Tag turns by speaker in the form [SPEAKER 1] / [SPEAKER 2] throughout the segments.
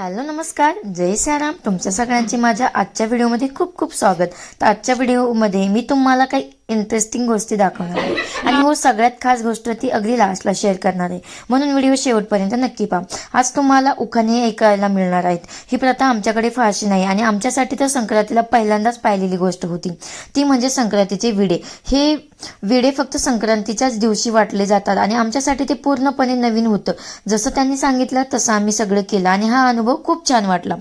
[SPEAKER 1] Hello नमस्कार. जय सियाराम तुमच्या सगळ्यांचे माझ्या आजच्या व्हिडिओमध्ये खूप खूप स्वागत. तर आजच्या व्हिडिओमध्ये मी तुम्हाला काही इंटरेस्टिंग गोष्टी दाखवणार आहे. आणि हो सगळ्यात खास गोष्ट ती अगदी लास्टला शेअर करणार आहे. म्हणून व्हिडिओ शेवटपर्यंत नक्की पहा. आज तुम्हाला उखाणे ऐकायला मिळणार आहेत. ही प्रथा आमच्याकडे फारशी नाही आणि आमच्यासाठी तर संक्रांतीला पहिल्यांदाच पाहिलेली गोष्ट होती. ती म्हणजे संक्रांतीचे विडे. हे विडे फक्त संक्रांतीच्याच दिवशी वाटले जातात आणि आमच्यासाठी ते पूर्णपणे नवीन होतं. जसं त्यांनी सांगितलं तसं आम्ही सगळं केलं आणि हा अनुभव खूप छान वाटला.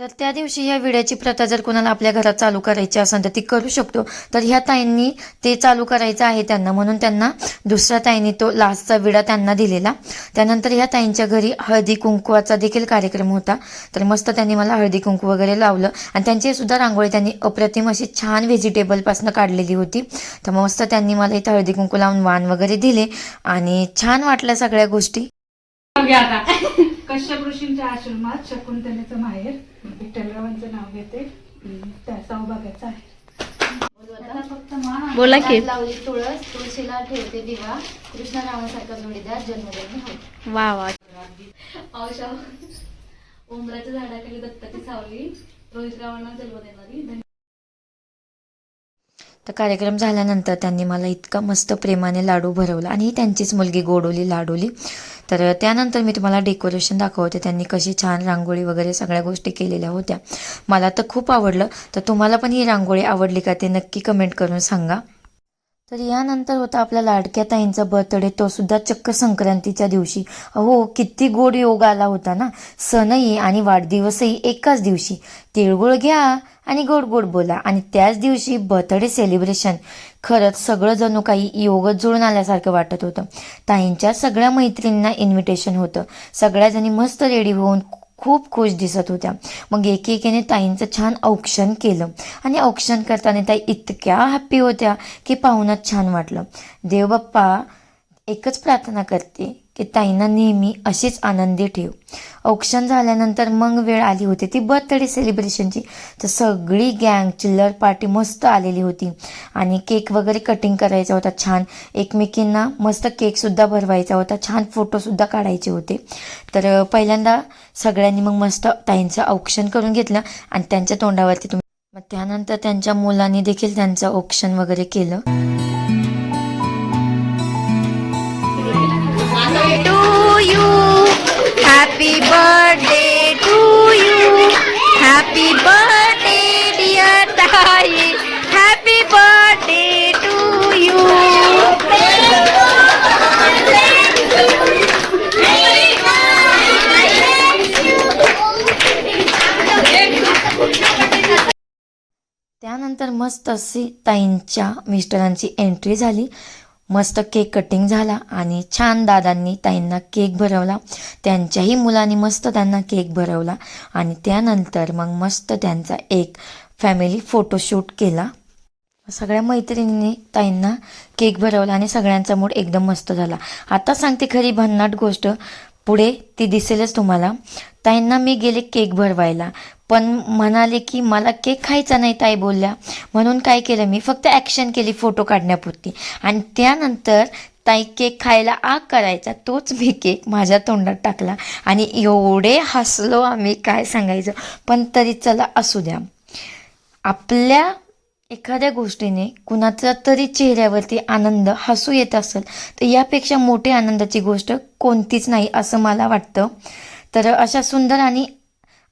[SPEAKER 1] तर त्या दिवशी या विड्याची प्रथा जर कोणाला आपल्या घरात चालू करायची असेल तर ती करू शकतो. तर ह्या ताईंनी ते चालू करायचं आहे त्यांना. म्हणून त्यांना दुसऱ्या ताईंनी तो लास्टचा विडा त्यांना दिलेला. त्यानंतर ह्या ताईंच्या घरी हळदी कुंकवाचा देखील कार्यक्रम होता. तर मस्त त्यांनी मला हळदी कुंकू वगैरे लावलं. आणि त्यांची सुद्धा रांगोळी त्यांनी अप्रतिम अशी छान व्हेजिटेबलपासून काढलेली होती. तर मस्त त्यांनी मला इथं हळदी कुंकू लावून वाण वगैरे दिले. आणि छान वाटल्या सगळ्या गोष्टी.
[SPEAKER 2] कश्यप ऋषींच्या आश्रमात शकुंतलेचं माहेर. विठ्ठलरावांचं नाव घेते. त्या सौभाग्याचं आहे. फक्त मान
[SPEAKER 3] बोला की.
[SPEAKER 1] लावली तुळस तुळशीला ठेवते दिवा. कृष्णरावांसारखा जोडीदार जन्मदिनी होते.
[SPEAKER 3] वा वा.
[SPEAKER 4] औषा उंबराच्या झाडाखाली दत्ताची सावली. रोहित रावांना जन्म देणारी.
[SPEAKER 1] तर कार्यक्रम झाल्यानंतर त्यांनी मला इतका मस्त प्रेमाने लाडू भरवला आणि त्यांचीच मुलगी गोडोली लाडोली. तर त्यानंतर मी तुम्हाला डेकोरेशन दाखवते. त्यांनी कशी छान रांगोळी वगैरे सगळ्या गोष्टी केलेल्या होत्या. मला तर खूप आवडलं. तर तुम्हाला पण ही रांगोळी आवडली का ते नक्की कमेंट करून सांगा. तर यानंतर होता आपल्या लाडक्या ताईंचा बर्थडे तो सुद्धा चक्क संक्रांतीच्या दिवशी. अहो किती गोड योग आला होता ना. सणही आणि वाढदिवसही एकाच दिवशी. तिळगुळ घ्या आणि गोड गोड बोला. आणि त्याच दिवशी बर्थडे सेलिब्रेशन खरंच सगळं जणू काही योगच जुळून आल्यासारखं वाटत होतं. ताईंच्या सगळ्या मैत्रिणींना इन्व्हिटेशन होतं. सगळ्याजणी मस्त रेडी होऊन खूप खुश दिसत होत्या. मग एकेकीने ताईंचं छान औक्षण केलं. आणि औक्षण करताना ताई इतक्या हॅप्पी होत्या की पाहूनच छान वाटलं. देवबाप्पा एकच प्रार्थना करते की ताईंना नेहमी अशीच आनंदी ठेव. औक्षण झाल्यानंतर मग वेळ आली होती. ती बर्थडे सेलिब्रेशनची. तर सगळी गँग चिल्लर पार्टी मस्त आलेली होती. आणि केक वगैरे कटिंग करायचा होता छान. एकमेकींना मस्त केकसुद्धा भरवायचा होता. छान फोटोसुद्धा काढायचे होते. तर पहिल्यांदा सगळ्यांनी मग मस्त ताईंचं औक्षण करून घेतलं आणि त्यांच्या तोंडावरती तुम्ही मग त्यानंतर त्यांच्या मुलांनी देखील त्यांचं औक्षण वगैरे केलं.
[SPEAKER 3] You. Happy birthday to to you happy dear dear Happy happy to to you
[SPEAKER 1] त्यानंतर मस्त अशी ताईंच्या मिस्टरांची एंट्री झाली. मस्त केक कटिंग झाला आणि छान दादांनी ताईंना केक भरवला. त्यांच्याही मुलांनी मस्त त्यांना केक भरवला आणि त्यानंतर मग मस्त त्यांचा एक फॅमिली फोटोशूट केला. सगळ्या मैत्रिणींनी ताईंना केक भरवला आणि सगळ्यांचा मूड एकदम मस्त झाला. आता सांगते खरी भन्नाट गोष्ट पुढे ती दिसेलच तुम्हाला. ताईंना मी गेले केक भरवायला पण म्हणाले की मला केक खायचा नाही ताई बोलल्या. म्हणून काय केलं मी? फक्त ॲक्शन केली फोटो काढण्यापुरती. आणि त्यानंतर ताई केक खायला आग करायचा तोच मी केक माझ्या तोंडात टाकला. आणि एवढे हसलो आम्ही काय सांगायचं? पण तरी चला असू द्या. आपल्या एखाद्या गोष्टीने कुणाचा तरी चेहऱ्यावरती आनंद हसू येत असेल तर यापेक्षा मोठी आनंदाची गोष्ट कोणतीच नाही असं मला वाटतं. तर अशा सुंदर आणि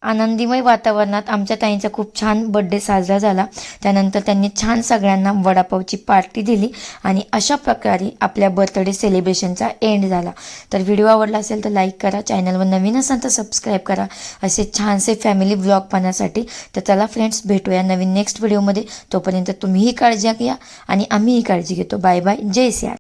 [SPEAKER 1] आनंदीमय वातावरणात आमच्या ताईंचा खूप छान बड्डे साजरा झाला. त्यानंतर त्यांनी छान सगळ्यांना वडापावची पार्टी दिली आणि अशा प्रकारे आपल्या बर्थडे सेलिब्रेशनचा एंड झाला. तर व्हिडिओ आवडला असेल तर लाईक करा चॅनलवर नवीन असाल तर सबस्क्राईब करा. असे छानसे फॅमिली ब्लॉग पाहण्यासाठी तर चला फ्रेंड्स भेटूया नवीन नेक्स्ट व्हिडिओमध्ये तोपर्यंत तुम्हीही काळजी घ्या आणि आम्हीही काळजी घेतो. बाय बाय जय सिया